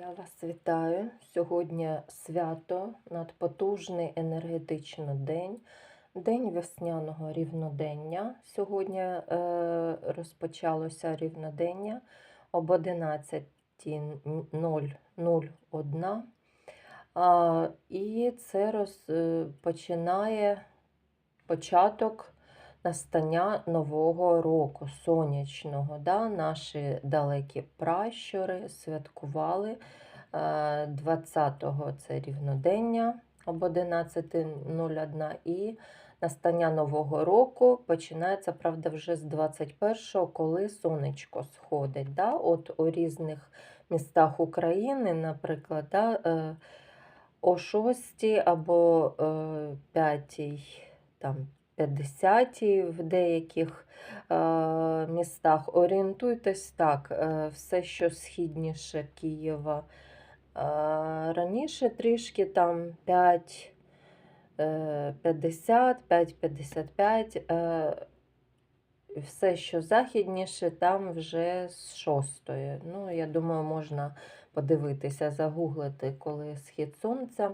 Я вас вітаю. Сьогодні свято, надпотужний енергетичний день, день весняного рівнодення. Сьогодні е, розпочалося рівнодення об 11.001. А, і це розпочинає початок настання нового року, сонячного. Да? Наші далекі пращури святкували е, 20-го це рівнодення об 11.01 і настання нового року починається, правда, вже з 21-го, коли сонечко сходить. Да? От у різних містах України, наприклад, да, е, о 6 або е, 5 там, 50 в деяких е, містах. Орієнтуйтесь так, е, все, що східніше Києва. Е, раніше трішки там 5, е, 50, 5,55. Е, все, що західніше, там вже з 6. Ну, я думаю, можна подивитися, загуглити, коли схід сонця.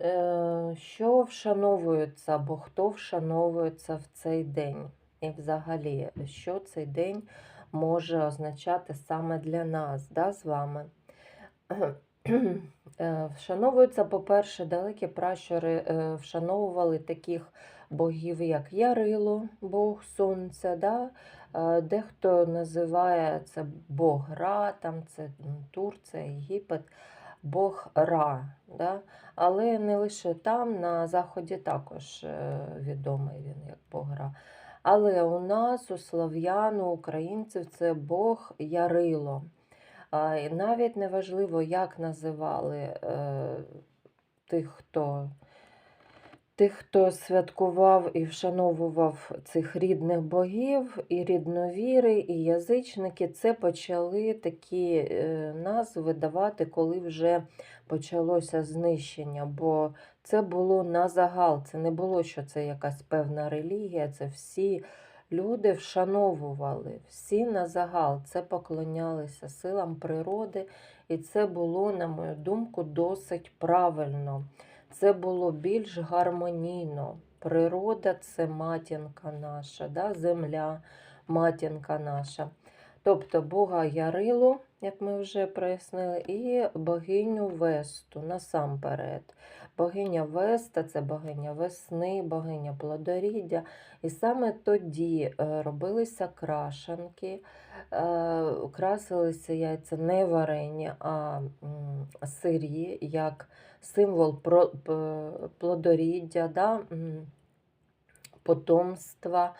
Е, Що вшановується або хто вшановується в цей день? І взагалі, що цей день може означати саме для нас, да, з вами? Е, Вшановуються, по-перше, далекі пращури е, вшановували таких богів, як Ярило, Бог Сонця. Да? Дехто називає це Бог Ра, там це Турція, Єгипет, Бог Ра. Да? Але не лише там, на Заході також е, відомий він як Бог Ра. Але у нас, у слов'ян, у українців, це Бог Ярило. Навіть неважливо, як називали е, тих, хто, тих, хто святкував і вшановував цих рідних богів, і рідновіри, і язичники, це почали такі е, назви давати, коли вже почалося знищення. Бо це було на загал, це не було, що це якась певна релігія, це всі люди вшановували, всі на загал, це поклонялися силам природи, і це було, на мою думку, досить правильно. Це було більш гармонійно. Природа це матінка наша, да? земля, матінка наша. Тобто Бога Ярилу, як ми вже прояснили, і богиню Весту насамперед. Богиня Веста це богиня весни, богиня плодоріддя. І саме тоді е, робилися крашанки, е, красилися яйця не варені, а сирі, як символ плодоріддя, да? потомства,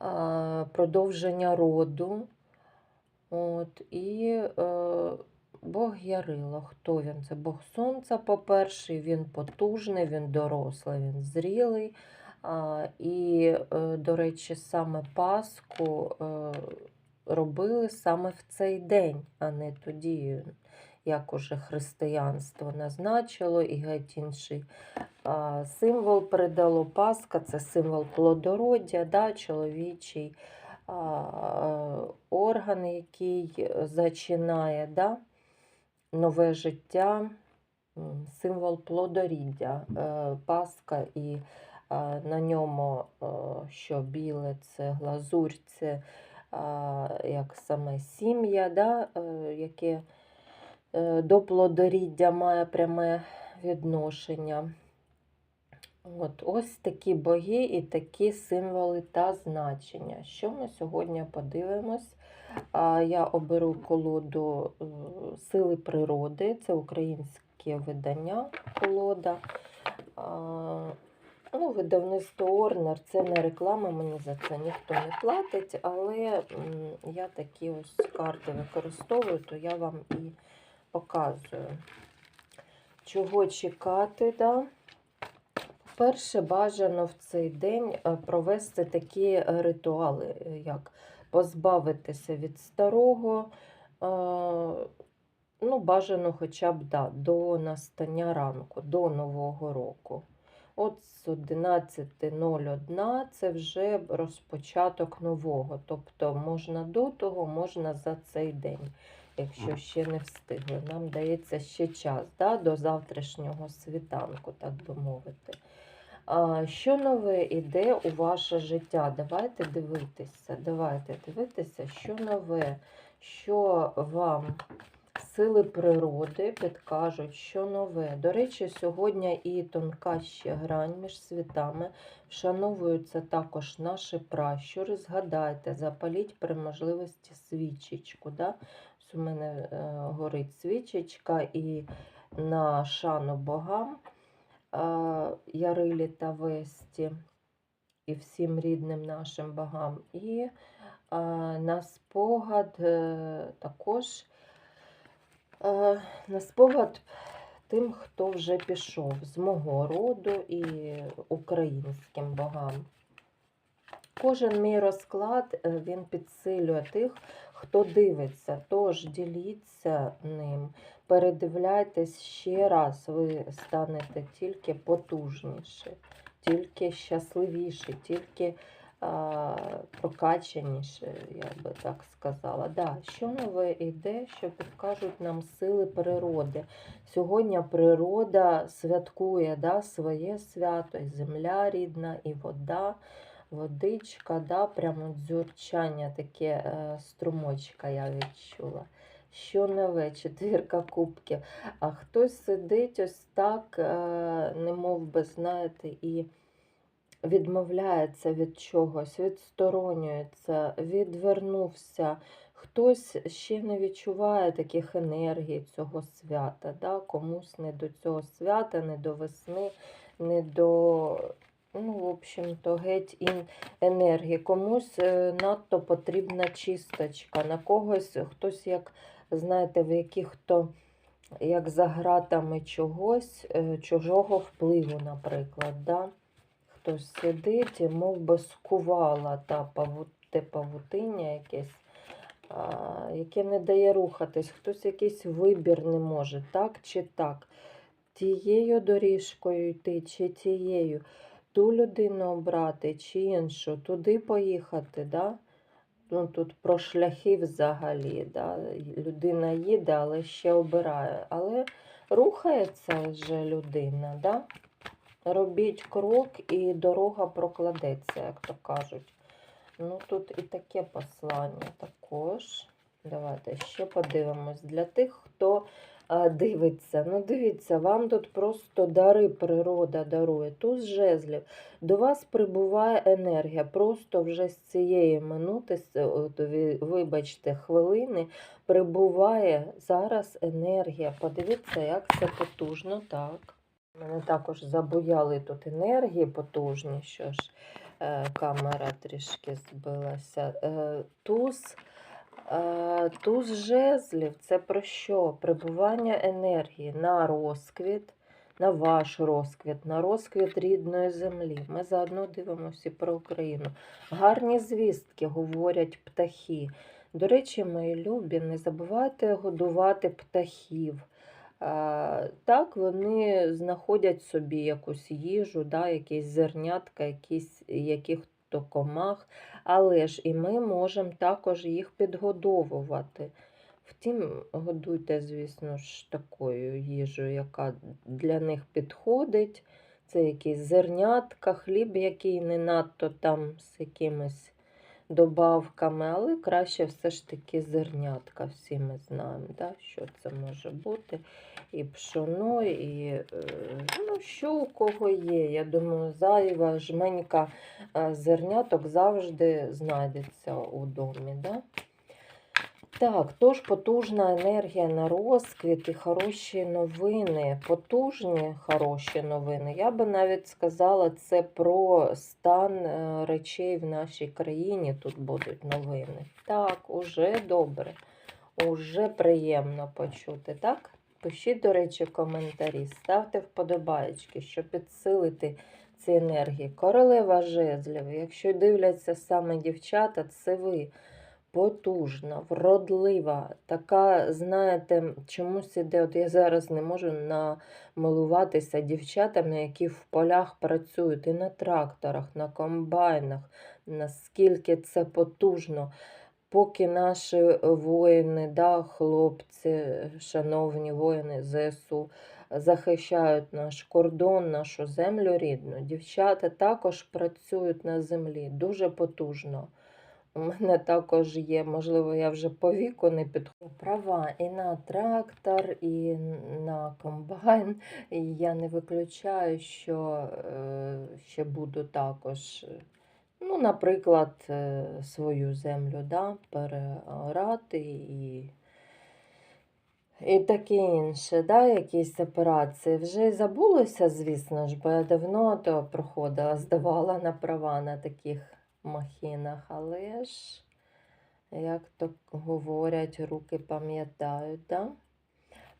е, продовження роду. От, і Бог Ярило. Хто він? Це Бог Сонця, по-перше, він потужний, він дорослий, він зрілий. І, е, до речі, саме Пасху е, робили саме в цей день, а не тоді, як уже християнство назначило і геть інший символ передало Пасха, це символ плодородя, да, чоловічий е, орган, який зачинає да, нове життя, символ плодоріддя, е, Пасха і е, на ньому, е, що біле, це глазурь, це як саме сім'я, да, яке до плодоріддя має пряме відношення. От, ось такі боги і такі символи та значення. Що ми сьогодні подивимось? Я оберу колоду е, Сили природи, це українське видання колода. Ну, видавництво Орнер, це не реклама, мені за це ніхто не платить, але я такі ось карти використовую, то я вам і показую. Чого чекати, да? Перше, бажано в цей день е, провести такі е, ритуали, е, як позбавитися від старого, ну, бажано хоча б да, до настання ранку, до Нового року. От з 11.01 це вже розпочаток нового. Тобто можна до того, можна за цей день. якщо ще не встигли. Нам дається ще час да, до завтрашнього світанку, так би мовити. Що нове йде у ваше життя? Давайте дивитися, давайте дивитися, що нове, що вам сили природи підкажуть, що нове. До речі, сьогодні і тонка ще грань між світами. Вшановуються також наші пращури. Згадайте, запаліть при можливості свічечку. Да? У мене е, горить свічечка і на шану богам Ярилі та Весті і всім рідним нашим богам. І на спогад е, також на спогад тим, хто вже пішов з мого роду і українським богам. Кожен мій розклад е, він підсилює тих, хто дивиться. Тож діліться ним, передивляйтесь ще раз, ви станете тільки потужніші, тільки щасливіші, тільки а, прокачаніші, я би так сказала. Да, що нове йде, що підкажуть нам сили природи. Сьогодні природа святкує да, своє свято, і земля рідна, і вода водичка, да, прямо дзюрчання, таке е, струмочка я відчула. Що нове, четвірка кубків. А хтось сидить ось так, е, не мов би, знаєте, і відмовляється від чогось, відсторонюється, відвернувся. Хтось ще не відчуває таких енергій цього свята. Да? Комусь не до цього свята, не до весни, не до Ну, в общем-то, геть ін енергії. Комусь е, надто потрібна чисточка. На когось хтось, як, знаєте, в яких-то, як за гратами чогось, е, чужого впливу, наприклад. Да? Хтось сидить, і мов би скувала та те павутиння якесь, яке не дає рухатись. Хтось якийсь вибір не може, так чи так. Тією доріжкою йти, чи тією ту людину обрати чи іншу, туди поїхати. Да? Ну, Тут про шляхи взагалі. Да? Людина їде, але ще обирає. Але рухається вже людина. Да? Робіть крок і дорога прокладеться, як то кажуть. Ну, Тут і таке послання також. Давайте ще подивимось. Для тих, хто дивиться. Ну, дивіться, вам тут просто дари природа дарує. Туз жезлів. До вас прибуває енергія. Просто вже з цієї минути, вибачте, хвилини, прибуває зараз енергія. Подивіться, як це потужно. Так. Мене також забуяли тут енергії потужні, що ж е, камера трішки збилася. Е, туз. Е, Туз жезлів це про що? Прибування енергії на розквіт, на ваш розквіт, на розквіт рідної землі. Ми заодно дивимося про Україну. Гарні звістки говорять птахи. До речі, мої любі, не забувайте годувати птахів. Е, Так, вони знаходять собі якусь їжу, да, якісь зернятка, якісь, яких то комах, але ж і ми можемо також їх підгодовувати. Втім, годуйте, звісно ж, такою їжею, яка для них підходить. Це якісь зернятка, хліб, який не надто там з якимись добавками, але краще все ж таки зернятка. Всі ми знаємо, да, що це може бути. І пшоно, і е, ну, що у кого є. Я думаю, зайва, жменька е, зерняток завжди знайдеться у домі. Да? Так, тож потужна енергія на розквіт і хороші новини. Потужні хороші новини. Я би навіть сказала, це про стан е, речей в нашій країні. Тут будуть новини. Так, уже добре, уже приємно почути. Так? Пишіть, до речі, коментарі, ставте вподобаєчки, щоб підсилити ці енергії. Королева жезлів, якщо дивляться саме дівчата, це ви потужна, вродлива, така, знаєте, чомусь іде, от я зараз не можу намилуватися дівчатами, які в полях працюють, і на тракторах, на комбайнах, наскільки це потужно. поки наші воїни, да, хлопці, шановні воїни ЗСУ, захищають наш кордон, нашу землю рідну, дівчата також працюють на землі дуже потужно. У мене також є, можливо, я вже по віку не підходжу. Права і на трактор, і на комбайн. Я не виключаю, що е, ще буду також, ну, наприклад, е, свою землю да, переорати і, і таке інше, да, якісь операції. Вже забулося, звісно ж, бо я давно то проходила, здавала на права на таких махінах, але ж, як то говорять, руки пам'ятають, да?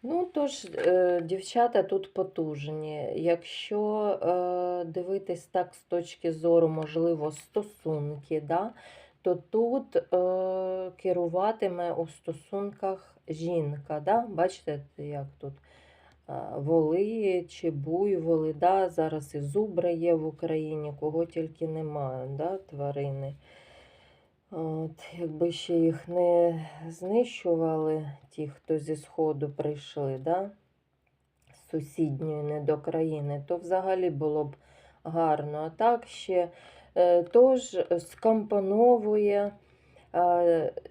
Ну, тож, е, дівчата тут потужні. Якщо е, дивитись так з точки зору, можливо, стосунки, да, то тут е, керуватиме у стосунках жінка. Да? Бачите, як тут воли чи буйволи, да? зараз і зубри є в Україні, кого тільки немає, да? тварини. От, якби ще їх не знищували, ті, хто зі Сходу прийшли, да? з сусідньої недокраїни, то взагалі було б гарно. А так ще е, тож скомпоновує е,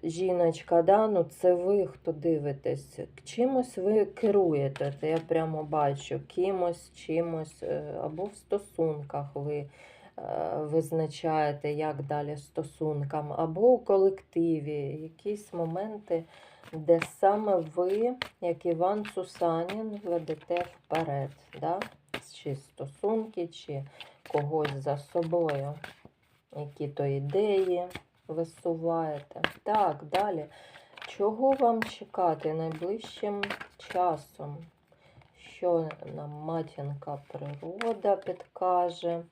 жіночка, да? ну, це ви, хто дивитесь, чимось ви керуєте, це я прямо бачу, кимось, чимось, е, або в стосунках ви е, визначаєте, як далі стосункам, або у колективі, якісь моменти, де саме ви, як Іван Сусанін, ведете вперед, да? чи стосунки, чи когось за собою, які то ідеї висуваєте. Так, далі. Чого вам чекати найближчим часом? Що нам матінка природа підкаже?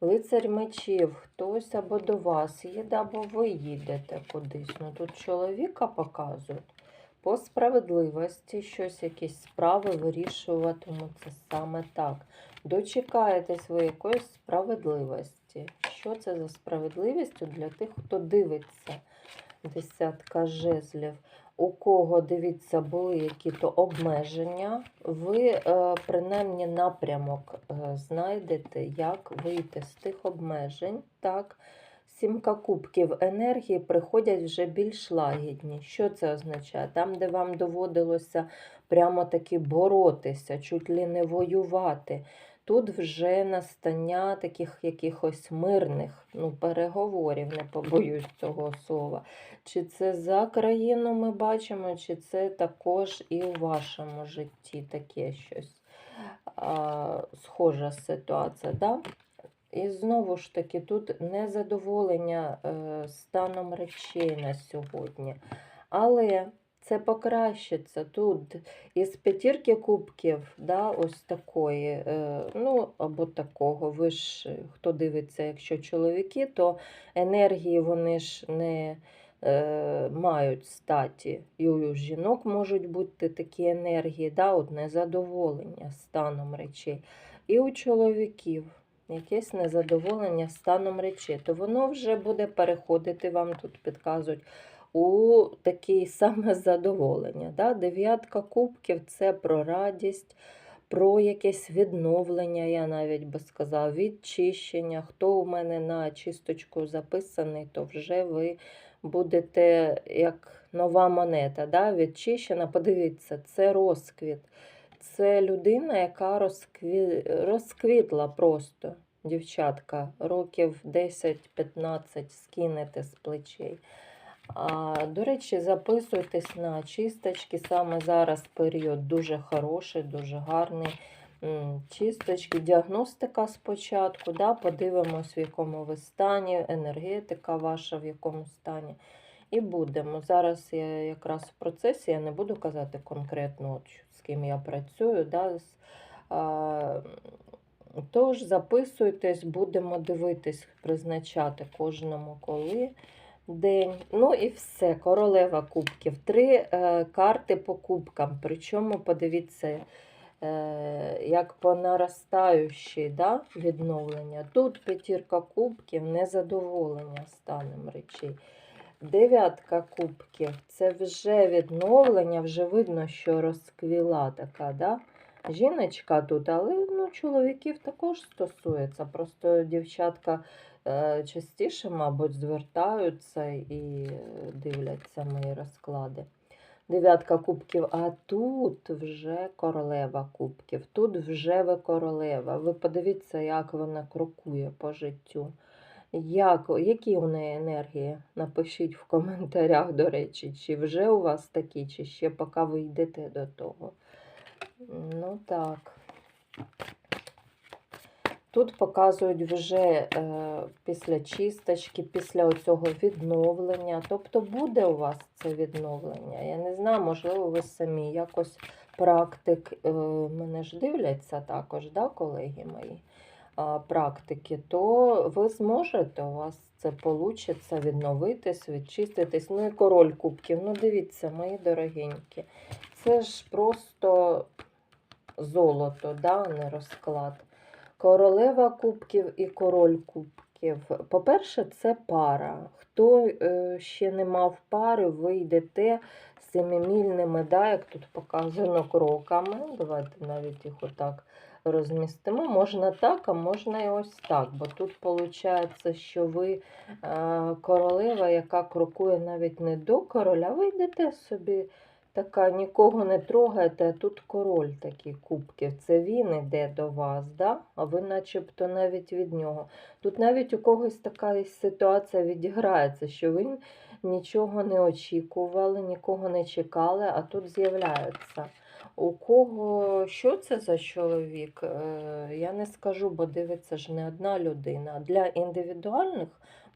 Лицар мечів, хтось або до вас їде, або ви їдете кудись. Ну тут чоловіка показують. По справедливості щось, якісь справи вирішуватимуться саме так. Дочекаєтесь ви якоїсь справедливості. Що це за справедливість для тих, хто дивиться? Десятка жезлів. У кого, дивіться, були які-то обмеження, ви е, принаймні напрямок е, знайдете, як вийти з тих обмежень. Так, Сімка кубків енергії приходять вже більш лагідні. Що це означає? Там, де вам доводилося прямо таки боротися, чуть ли не воювати. Тут вже настання таких якихось мирних ну, переговорів, не побоюсь цього слова. Чи це за країну ми бачимо, чи це також і у вашому житті таке щось а, схожа ситуація. Да? І знову ж таки, тут незадоволення е, станом речей на сьогодні. Але це покращиться тут із п'ятірки кубків, да, ось такої, е, ну, або такого. Ви ж, хто дивиться, якщо чоловіки, то енергії вони ж не е, мають статі. І у жінок можуть бути такі енергії, да, от незадоволення станом речей. І у чоловіків якесь незадоволення станом речей, то воно вже буде переходити, вам тут підказують, у таке саме задоволення. Да? Дев'ятка кубків це про радість, про якесь відновлення, я навіть би сказала, відчищення. Хто у мене на чисточку записаний, то вже ви будете як нова монета. да? Відчищена. Подивіться, це розквіт. Це людина, яка розкві... розквітла просто, дівчатка, років 10-15 скинете з плечей. До речі, записуйтесь на чисточки. Саме зараз період дуже хороший, дуже гарний. Чисточки, діагностика спочатку. да, Подивимось, в якому ви стані, енергетика ваша в якому стані. І будемо. Зараз я якраз в процесі, я не буду казати конкретно, от, з ким я працюю. Да, а, Тож записуйтесь, будемо дивитись, призначати кожному коли день. Ну і все, королева кубків. Три е, карти по кубкам. Причому, подивіться, е, як по наростаючій да, відновлення. Тут п'ятірка кубків, незадоволення станом речей. Дев'ятка кубків це вже відновлення, вже видно, що розквіла така, да? Жіночка тут, але ну, чоловіків також стосується. Просто дівчатка частіше, мабуть, звертаються і е, дивляться мої розклади. Дев'ятка кубків, а тут вже королева кубків. Тут вже ви королева. Ви подивіться, як вона крокує по життю. Як, які у неї енергії? Напишіть в коментарях, до речі, чи вже у вас такі, чи ще поки ви йдете до того. Ну так. Тут показують вже е, після чисточки, після оцього відновлення. Тобто буде у вас це відновлення. Я не знаю, можливо, ви самі якось практик, е, мене ж дивляться також, да, колеги мої практики, то ви зможете, у вас це вийде відновитись, відчиститись. Ну і король кубків. Ну, дивіться, мої дорогенькі. Це ж просто золото, да, не розклад. Королева кубків і король кубків. По-перше, це пара. Хто е, ще не мав пари, ви йдете семимільними, да, як тут показано кроками. Давайте навіть їх отак розмістимо. Можна так, а можна і ось так. Бо тут виходить, що ви е, королева, яка крокує навіть не до короля, ви йдете собі. Така, нікого не трогаєте, а тут король такий кубків. Це він іде до вас, да? а ви начебто навіть від нього. Тут навіть у когось така ситуація відіграється, що ви нічого не очікували, нікого не чекали, а тут з'являється. У кого що це за чоловік? Е, Я не скажу, бо дивиться ж не одна людина. Для індивідуальних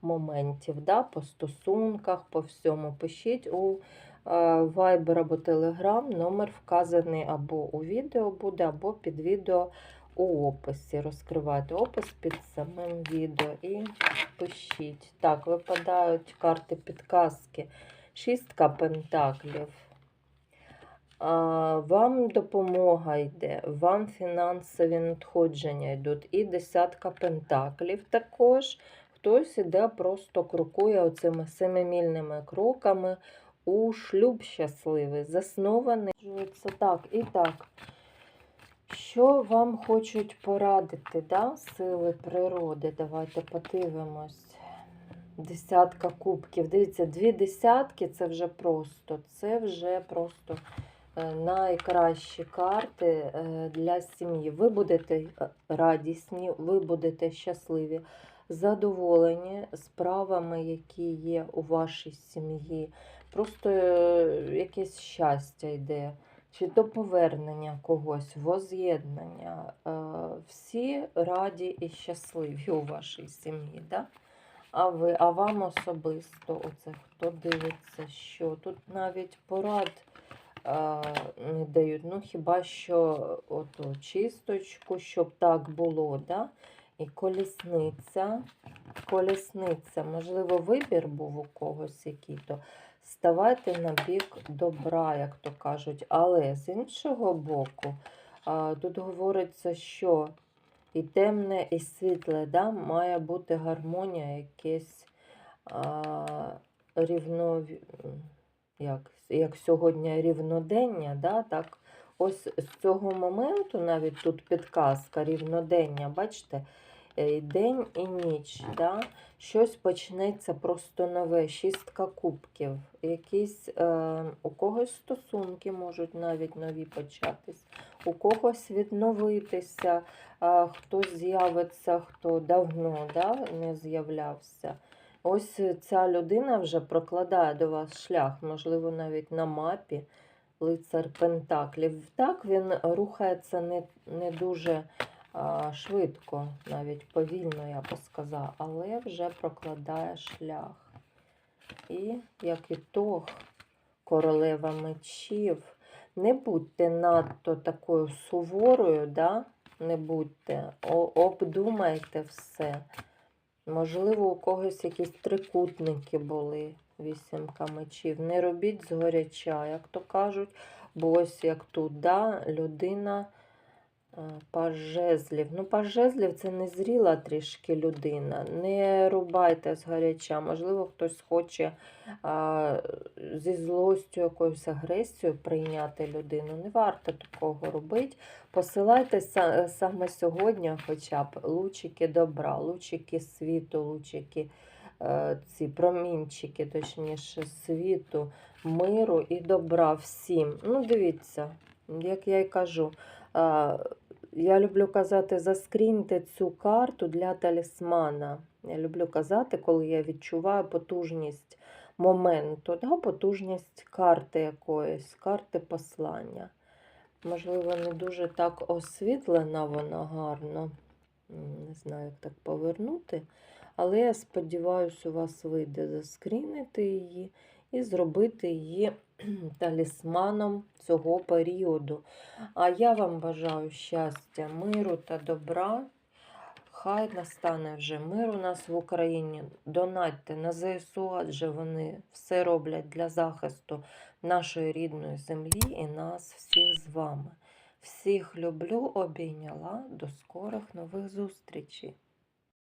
моментів, да, по стосунках, по всьому, пишіть у Viber або Telegram. Номер вказаний або у відео буде, або під відео у описі. Розкривайте опис під самим відео і пишіть. Так, випадають карти підказки. Шістка пентаклів. Вам допомога йде, вам фінансові надходження йдуть. І десятка пентаклів також. Хтось іде, просто крокує оцими семимільними кроками у шлюб щасливий, заснований. Так, і так. Що вам хочуть порадити, да? сили природи? Давайте подивимось. Десятка кубків. Дивіться, дві десятки це вже просто. Це вже просто е, найкращі карти е, для сім'ї. Ви будете е, радісні, ви будете щасливі, задоволені справами, які є у вашій сім'ї. Просто якесь щастя йде. Чи до повернення когось, воз'єднання. Всі раді і щасливі у вашій сім'ї. Да? А ви, а вам особисто, оце хто дивиться, що тут навіть порад а, не дають. Ну, хіба що ото чисточку, щоб так було, да? І колісниця. Колісниця, можливо, вибір був у когось який-то. Ставайте на бік добра, як то кажуть. Але з іншого боку, тут говориться, що і темне, і світле, да? має бути гармонія, якесь рівно, як, як сьогодні рівнодення, да? так? Ось з цього моменту, навіть тут підказка рівнодення, бачите, день і ніч. Да? Щось почнеться просто нове, шістка кубків. Якісь е, у когось стосунки можуть навіть нові початись, у когось відновитися, е, хтось з'явиться, хто давно да, не з'являвся. Ось ця людина вже прокладає до вас шлях, можливо, навіть на мапі лицар Пентаклів. Так, він рухається не, не дуже швидко, навіть повільно, я би сказала, але вже прокладає шлях. І, як ітог, королева мечів. Не будьте надто такою суворою, да? не будьте, обдумайте все. Можливо, у когось якісь трикутники були, вісімка мечів. Не робіть згоряча, як то кажуть, бо ось як тут, да, людина А, Паж жезлів. Ну, паж жезлів це незріла трішки людина. Не рубайте згаряча. Можливо, хтось хоче а, зі злостю якоюсь агресією прийняти людину. Не варто такого робити. Посилайтеся саме сьогодні хоча б лучики добра, лучики світу, лучики, е, ці промінчики, точніше, світу, миру і добра всім. Ну, дивіться, як я й кажу. Я люблю казати, заскріньте цю карту для талісмана. Я люблю казати, коли я відчуваю потужність моменту, да, потужність карти якоїсь, карти послання. Можливо, не дуже так освітлена вона гарно. Не знаю, як так повернути. Але я сподіваюся, у вас вийде заскрінити її і зробити її талісманом цього періоду. А я вам бажаю щастя, миру та добра. Хай настане вже мир у нас в Україні. Донатьте на ЗСУ, адже вони все роблять для захисту нашої рідної землі і нас всіх з вами. Всіх люблю, обійняла. До скорих нових зустрічей!